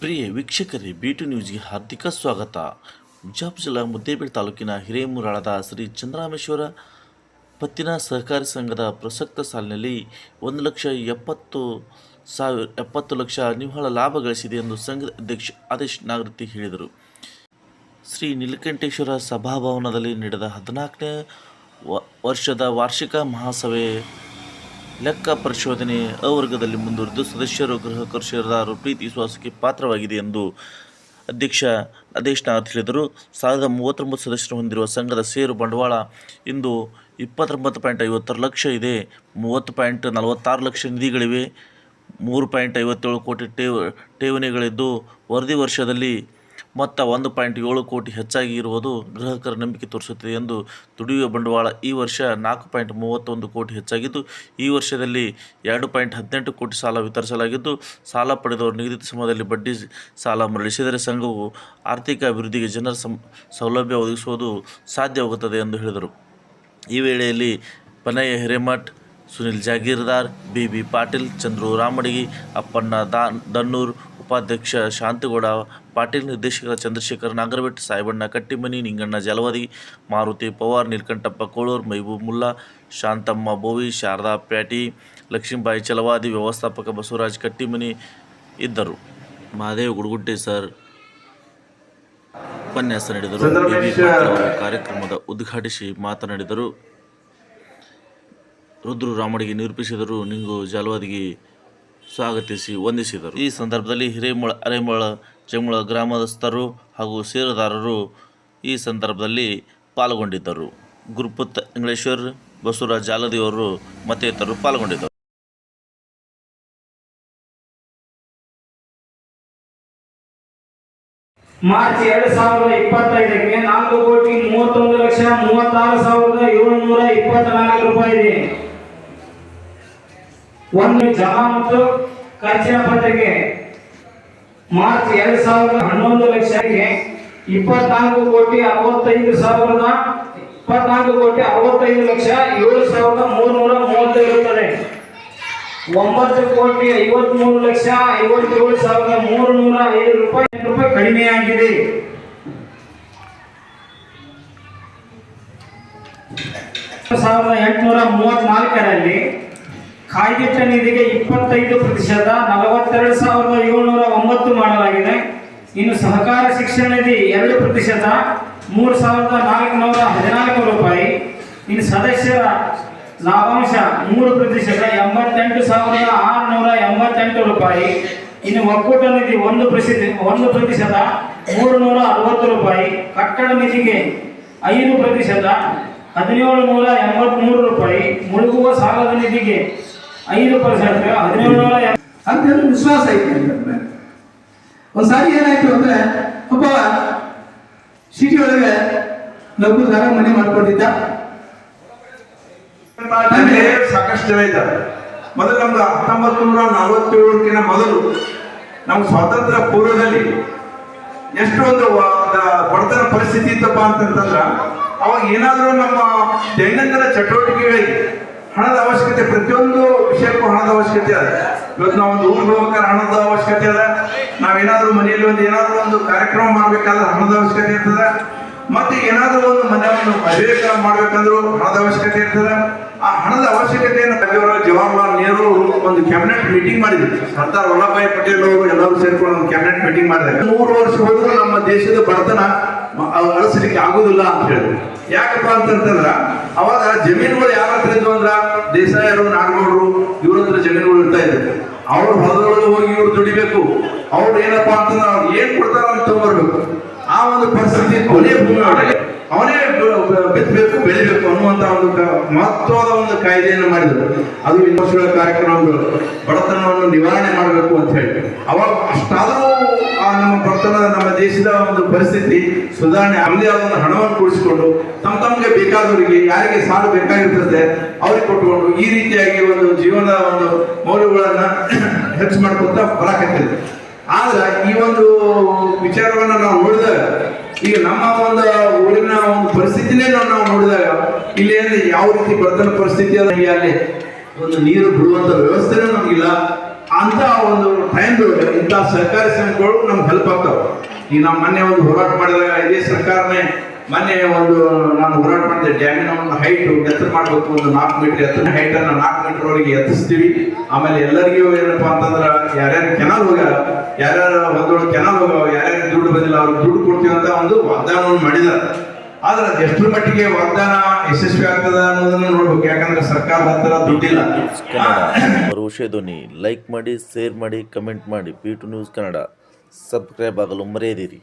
ಪ್ರಿಯ ವೀಕ್ಷಕರೇ B to ನ್ಯೂಸ್ಗೆ ಹಾರ್ದಿಕ ಸ್ವಾಗತ. ಬಿಜಾಪುರ ಜಿಲ್ಲಾ ಮುದ್ದೇಬೇಳೆ ತಾಲೂಕಿನ ಹಿರೇಮುರಾಳದ ಶ್ರೀ ಚಂದ್ರಾಮೇಶ್ವರ ಪತ್ತಿನ ಸಹಕಾರಿ ಸಂಘದ ಪ್ರಸಕ್ತ ಸಾಲಿನಲ್ಲಿ ಒಂದು ಲಕ್ಷ ಎಪ್ಪತ್ತು ಸಾವಿರ, ಎಪ್ಪತ್ತು ಲಕ್ಷ ನಿವ್ವಳ ಲಾಭ ಗಳಿಸಿದೆ ಎಂದು ಸಂಘದ ಅಧ್ಯಕ್ಷ ಆದೇಶ್ ನಾಗರತಿ ಹೇಳಿದರು. ಶ್ರೀ ನೀಲಕಂಠೇಶ್ವರ ಸಭಾಭವನದಲ್ಲಿ ನಡೆದ ಹದಿನಾಲ್ಕನೇ ವರ್ಷದ ವಾರ್ಷಿಕ ಮಹಾಸಭೆ ಲೆಕ್ಕ ಪರಿಶೋಧನೆ ಅವರ್ಗದಲ್ಲಿ ಮುಂದುವರೆದು ಸದಸ್ಯರು, ಗೃಹ ಕರ್ಷಿಯರದಾರರು ಪ್ರೀತಿ ವಿಶ್ವಾಸಕ್ಕೆ ಪಾತ್ರವಾಗಿದೆ ಎಂದು ಅಧ್ಯಕ್ಷ ಅದೇಶ್ ನಾಗರ್ ಹೇಳಿದರು. ಸಾವಿರದ ಮೂವತ್ತೊಂಬತ್ತು ಸದಸ್ಯರು ಹೊಂದಿರುವ ಸಂಘದ ಷೇರು ಬಂಡವಾಳ ಇಂದು ಇಪ್ಪತ್ತೊಂಬತ್ತು ಪಾಯಿಂಟ್ ಐವತ್ತಾರು ಲಕ್ಷ ಇದೆ. ಮೂವತ್ತು ಪಾಯಿಂಟ್ ನಲವತ್ತಾರು ಲಕ್ಷ ನಿಧಿಗಳಿವೆ. ಮೂರು ಪಾಯಿಂಟ್ ಐವತ್ತೇಳು ಕೋಟಿ ಠೇವ, ಠೇವಣಿಗಳಿದ್ದು ವರದಿ ವರ್ಷದಲ್ಲಿ ಮೊತ್ತ ಒಂದು ಪಾಯಿಂಟ್ ಏಳು ಕೋಟಿ ಹೆಚ್ಚಾಗಿ ಇರುವುದು ಗ್ರಾಹಕರ ನಂಬಿಕೆ ತೋರಿಸುತ್ತಿದೆ ಎಂದು ದುಡಿಯುವ ಬಂಡವಾಳ ಈ ವರ್ಷ ನಾಲ್ಕು ಪಾಯಿಂಟ್ ಮೂವತ್ತೊಂದು ಕೋಟಿ ಹೆಚ್ಚಾಗಿದ್ದು, ಈ ವರ್ಷದಲ್ಲಿ ಎರಡು ಪಾಯಿಂಟ್ ಹದಿನೆಂಟು ಕೋಟಿ ಸಾಲ ವಿತರಿಸಲಾಗಿದ್ದು, ಸಾಲ ಪಡೆದವರು ನಿಗದಿತ ಸಮಯದಲ್ಲಿ ಬಡ್ಡಿ ಸಾಲ ಮರಳಿಸಿದರೆ ಸಂಘವು ಆರ್ಥಿಕ ಅಭಿವೃದ್ಧಿಗೆ ಜನರ ಸಂ ಸೌಲಭ್ಯ ಒದಗಿಸುವುದು ಸಾಧ್ಯವಾಗುತ್ತದೆ ಎಂದು ಹೇಳಿದರು. ಈ ವೇಳೆಯಲ್ಲಿ ಪನಯ್ಯ ಹಿರೇಮಠ್, ಸುನಿಲ್ ಜಾಗೀರ್ದಾರ್, ಬಿ ಬಿ ಪಾಟೀಲ್, ಚಂದ್ರು ರಾಮಡಿಗಿ, ಅಪ್ಪಣ್ಣ ದಾ, ದನ್ನೂರ್ ಉಪಾಧ್ಯಕ್ಷ ಶಾಂತಗೌಡ ಪಾಟೀಲ್ ನಿರ್ದೇಶಕ ಚಂದ್ರಶೇಖರ್ ನಾಗರಬೆಟ್ ಸಾಯಿಬಣ್ಣ ಕಟ್ಟಿಮನಿ ನಿಂಗಣ್ಣ ಜಲವಾದಿ ಮಾರುತಿ ಪವಾರ್ ನೀಲಕಂಠಪ್ಪ ಕೋಳೂರ್ ಮೈಬೂಬ್ ಮುಲ್ಲಾ ಶಾಂತಮ್ಮ ಬೋವಿ ಶಾರದಾ ಪ್ಯಾಟಿ ಲಕ್ಷ್ಮೀಬಾಯಿ ಚಲವಾದಿ ವ್ಯವಸ್ಥಾಪಕ ಬಸವರಾಜ್ ಕಟ್ಟಿಮನಿ ಇದ್ದರು. ಮಹಾದೇವ್ ಗುಡುಗುಡ್ಡೆ ಸರ್ ಉಪನ್ಯಾಸ ನೀಡಿದರು. ಕಾರ್ಯಕ್ರಮದ ಉದ್ಘಾಟಿಸಿ ಮಾತನಾಡಿದರು. ರುದ್ರು ರಾಮಡಿಗೆ ನಿರೂಪಿಸಿದರು. ನಿಂಗು ಜಾಲವಾದಿಗೆ ಸ್ವಾಗತಿಸಿ ವಂದಿಸಿದರು. ಈ ಸಂದರ್ಭದಲ್ಲಿ ಹಿರೇಮಳ ಅರೆಮಳ ಚೆಮ್ಮಳ ಗ್ರಾಮಸ್ಥರು ಹಾಗೂ ಷೇರುದಾರರು ಈ ಸಂದರ್ಭದಲ್ಲಿ ಪಾಲ್ಗೊಂಡಿದ್ದರು. ಗುರುಪುತ್ ಇಂಗ್ಲೇಶ್ವರ್ ಬಸವರಾಜ್ ಜಾಲದಿಯವರು ಮತ್ತಿತರರು ಪಾಲ್ಗೊಂಡಿದ್ದರು. ಮಾರ್ಚ್ ಎರಡು ಸಾವಿರದ ಇಪ್ಪತ್ತೈದಕ್ಕೆ ನಾಲ್ಕು ಕೋಟಿ ಮೂವತ್ತೊಂದು ಲಕ್ಷ ಮೂವತ್ತಾರು ಸಾವಿರದ ಏಳುನೂರ ಇಪ್ಪತ್ನಾಲ್ಕು ರೂಪಾಯಿ ಇದೆ. ಒಂದು ಜಮಾ ಮತ್ತು ಖರ್ಚಿನ ಪತ್ರಿಕೆ. ಮಾರ್ಚ್ ಎರಡು ಸಾವಿರದ ಹನ್ನೊಂದು ಲಕ್ಷಕ್ಕೆ ಇಪ್ಪತ್ನಾಲ್ಕು ಕೋಟಿ ಅರವತ್ತೈದು ಸಾವಿರದ, ಇಪ್ಪತ್ನಾಲ್ಕು ಕೋಟಿ ಅರವತ್ತೈದು ಲಕ್ಷ ಏಳು ಸಾವಿರದ ಮೂರ್ನೂರ ಮೂವತ್ತು ಇರುತ್ತದೆ ಒಂಬತ್ತು ಕೋಟಿ ಐವತ್ಮೂರು ಲಕ್ಷ ಐವತ್ತೇಳು ಸಾವಿರದ ಮೂರು ನೂರ ಐದು ರೂಪಾಯಿ ರೂಪಾಯಿ ಕಡಿಮೆಯಾಗಿದೆ. ಸಾವಿರದ ಎಂಟುನೂರ ಮೂವತ್ನಾಲ್ಕರಲ್ಲಿ ಕಾಯ್ದಿಟ್ಟ ನಿಧಿಗೆ ಇಪ್ಪತ್ತೈದು ಪ್ರತಿಶತ ನಲವತ್ತೆರಡು ಸಾವಿರದ ಏಳ್ನೂರ ಒಂಬತ್ತು ಮಾಡಲಾಗಿದೆ. ಇನ್ನು ಸಹಕಾರ ಶಿಕ್ಷಣ ನಿಧಿ ಎರಡು ಪ್ರತಿಶತ, ಮೂರು ಸಾವಿರದ ನಾಲ್ಕುನೂರ ಹದಿನಾಲ್ಕು ರೂಪಾಯಿ. ಇನ್ನು ಸದಸ್ಯರ ಲಾಭಾಂಶ ಮೂರು ಪ್ರತಿಶತ, ಎಂಬತ್ತೆಂಟು ಸಾವಿರದ ಆರುನೂರ ಎಂಬತ್ತೆಂಟು ರೂಪಾಯಿ. ಇನ್ನು ಒಕ್ಕೂಟ ನಿಧಿ ಒಂದು ಪ್ರಸಿದ್ಧ, ಒಂದು ಪ್ರತಿಶತ ಮೂರು ನೂರ ಅರವತ್ತು ರೂಪಾಯಿ. ಕಟ್ಟಡ ನಿಧಿಗೆ ಐದು ಪ್ರತಿಶತ, ಹದಿನೇಳು ನೂರ ಎಂಬತ್ಮೂರು ರೂಪಾಯಿ. ಮುಳುಗುವ ಸಾಲದ ನಿಧಿಗೆ ಐದು ಪರ್ಸೆಂಟ್ ಹದಿನೇಳು ಅಂತ ಹೇಳಿ ವಿಶ್ವಾಸ ಐತಿ ಅಂತ ಒಂದ್ಸಾರಿ ಏನಾಯ್ತು ಅಂದ್ರೆ ಒಬ್ಬ ಸಿಟಿ ಒಳಗೆ ಲಘುದಾರ ಮನೆ ಮಾಡ್ಕೊಂಡಿದ್ದ. ತಂದೆ ಸಾಕಷ್ಟು ಜನ ಇದ್ದಾರೆ. ಮೊದಲು ನಮ್ದು ಹತ್ತೊಂಬತ್ತು ನೂರ ನಲವತ್ತೇಳಕ್ಕಿಂತ ಮೊದಲು ನಮ್ಮ ಸ್ವಾತಂತ್ರ್ಯ ಪೂರ್ವದಲ್ಲಿ ಎಷ್ಟೊಂದು ಒಂದು ಬಡತನ ಪರಿಸ್ಥಿತಿ ಇತ್ತಪ್ಪ ಅಂತಂತಂದ್ರ ಅವಾಗ ಏನಾದರೂ ನಮ್ಮ ದೈನಂದಿನ ಚಟುವಟಿಕೆಗಳಿಗೆ ಹಣದ ಅವಶ್ಯಕತೆ, ಪ್ರತಿಯೊಂದು ವಿಷಯಕ್ಕೂ ಹಣದ ಅವಶ್ಯಕತೆ ಅದ. ಇವತ್ತು ನಾವು ಒಂದು ಊರಿಗೆ ಹೋಗ್ಬೇಕಾದ್ರೆ ಹಣದ ಅವಶ್ಯಕತೆ ಅದ. ನಾವೇನಾದ್ರೂ ಮನೆಯಲ್ಲಿ ಒಂದು ಏನಾದ್ರೂ ಒಂದು ಕಾರ್ಯಕ್ರಮ ಮಾಡ್ಬೇಕಾದ್ರೆ ಹಣದ ಅವಶ್ಯಕತೆ ಇರ್ತದೆ. ಮತ್ತೆ ಏನಾದರೂ ಒಂದು ಮನೆಯನ್ನು ಒಂದು ಮಾಡಬೇಕಂದ್ರೂ ಹಣದ ಅವಶ್ಯಕತೆ ಇರ್ತದೆ. ಆ ಹಣದ ಅವಶ್ಯಕತೆಯನ್ನು ರಾಜ್ಯವರು ಜವಾಹರ್ಲಾಲ್ ನೆಹರು ಒಂದು ಕ್ಯಾಬಿನೆಟ್ ಮೀಟಿಂಗ್ ಮಾಡಿದ್ರು. ಸರ್ದಾರ್ ವಲ್ಲಭಾಯಿ ಪಟೇಲ್ ಅವರು ಎಲ್ಲರೂ ಸೇರಿಕೊಂಡು ಒಂದು ಕ್ಯಾಬಿನೆಟ್ ಮೀಟಿಂಗ್ ಮಾಡಿದ್ರು. ಮೂರು ವರ್ಷ ಹೋದ್ರು ನಮ್ಮ ದೇಶದ ಬಡತನ ಅಳಿಸಲಿಕ್ಕೆ ಆಗುದಿಲ್ಲ ಅಂತ ಹೇಳಿದ್ರು. ಯಾಕಪ್ಪ ಅಂತಂತಂದ್ರ, ಅವಾಗ ಜಮೀನುಗಳು ಯಾರ ಹತ್ರ ಇದ್ವು ಅಂದ್ರ ದೇಸಾಯರು ನಾಡಗೌಡರು ಇವ್ರ ಹತ್ರ ಜಮೀನುಗಳು ಇರ್ತಾ ಇದ್ರು ಅವ್ರ ಹೊಲದೊಳಗೆ ಹೋಗಿ ಇವ್ರು ದುಡಿಬೇಕು. ಅವ್ರು ಏನಪ್ಪಾ ಅಂತಂದ್ರೆ ಅವ್ರು ಏನ್ ಕೊಡ್ತಾರ ಅಂತ ತಗೊಂಡ್ಬರ್ಬೇಕು ಆ ಒಂದು ಪರಿಸ್ಥಿತಿ ಕೊನೆ ಭೂಮಿ ಅವನೇ ಬಿತ್ತಬೇಕು, ಬೆಳಿಬೇಕು ಅನ್ನುವಂತ ಒಂದು ಮಹತ್ವದ ಒಂದು ಕಾಯ್ದೆಯನ್ನು ಮಾಡಿದರು. ಅದು ವರ್ಷಗಳ ಕಾರ್ಯಕ್ರಮಗಳು. ಬಡತನವನ್ನು ನಿವಾರಣೆ ಮಾಡಬೇಕು ಅಂತ ಹೇಳಿ. ಅವಾಗ ಅಷ್ಟಾದರೂ ಆ ನಮ್ಮ ಬಡತನ ನಮ್ಮ ದೇಶದ ಒಂದು ಪರಿಸ್ಥಿತಿ ಸುಧಾರಣೆ ಅಲ್ಲದೆ ಆದ ಒಂದು ಹಣವನ್ನು ಕೂಡಿಸಿಕೊಂಡು ತಮ್ಮ ತಮಗೆ ಬೇಕಾದವರಿಗೆ ಯಾರಿಗೆ ಸಾಲ ಬೇಕಾಗಿರ್ತದೆ ಅವ್ರಿಗೆ ಕೊಟ್ಟುಕೊಂಡು ಈ ರೀತಿಯಾಗಿ ಒಂದು ಜೀವನದ ಒಂದು ಮೌಲ್ಯಗಳನ್ನು ಹೆಚ್ಚು ಮಾಡ್ಕೊತ ಬರಾಕತ್ತಿದೆ. ಆದ್ರೆ ಈ ಒಂದು ವಿಚಾರವನ್ನ ನಾವು ನೋಡಿದಾಗ, ಈಗ ನಮ್ಮ ಒಂದು ಊರಿನ ಒಂದು ಪರಿಸ್ಥಿತಿನೇ ನಾವು ನೋಡಿದಾಗ, ಇಲ್ಲಿ ಯಾವ ರೀತಿ ಬರ್ತನ ಪರಿಸ್ಥಿತಿ ಅದ? ಅಲ್ಲಿ ಒಂದು ನೀರು ಬಿಡುವಂತ ವ್ಯವಸ್ಥೆನೂ ನಮಗಿಲ್ಲ. ಅಂತ ಒಂದು ಟೈಮ್ ಇಂಥ ಸರ್ಕಾರಿ ಸಂಘಗಳು ನಮ್ಗೆ ಹೆಲ್ಪ್ ಆಗ್ತಾವೆ. ಈಗ ನಾವು ಮೊನ್ನೆ ಒಂದು ಹೋರಾಟ ಮಾಡಿದಾಗ, ಇದೇ ಸರ್ಕಾರನೇ ಮೊನ್ನೆ ಒಂದು ನಾನು ಹೋರಾಟ ಮಾಡಿದೆ ಡ್ಯಾಮಿನ ಒಂದು ಹೈಟ್ ಎತ್ತರ ಮಾಡಬೇಕು, ಒಂದು ನಾಲ್ಕು ಮೀಟರ್ ಎತ್ತರ ಹೈಟ್ ಅನ್ನ ನಾಲ್ಕು ಮೀಟರ್ ವರೆಗೆ ಎತ್ತಿಸ್ತೀವಿ. ಆಮೇಲೆ ಎಲ್ಲರಿಗೂ ಏನಪ್ಪಾ ಅಂತಂದ್ರೆ, ಯಾರ್ಯಾರು ಕೆನಾಲ್ ಹೋಗ್ಯಾರ ಯಾರ್ಯಾರು ಒಂದೊಳಗೆ ಕೆನಾಲ್ ಯಾರ್ಯಾರು ದುಡ್ಡು ಬಂದಿಲ್ಲ ಅವ್ರಿಗೆ ದುಡ್ಡು ಕೊಡ್ತೀವಿ ಅಂತ ಒಂದು ವಾಗ್ದಾನವನ್ನು ಮಾಡಿದ್ದಾರೆ. ಆದ್ರೆ ಎಷ್ಟು ಎಷ್ಟರ ಮಟ್ಟಿಗೆ ವಾಗ್ದಾನ ಯಶಸ್ವಿ ಆಗ್ತದ ಅನ್ನೋದನ್ನ ನೋಡ್ಬೇಕು. ಯಾಕಂದ್ರೆ ಸರ್ಕಾರದ ಹತ್ರ ದುಡ್ಡಿಲ್ಲ. ಭರವಸೆ ಧ್ವನಿ ಲೈಕ್ ಮಾಡಿ ಶೇರ್ ಮಾಡಿ ಕಮೆಂಟ್ ಮಾಡಿ. P two news Kannada subscribe ಆಗಲು ಮರೆಯದಿರಿ.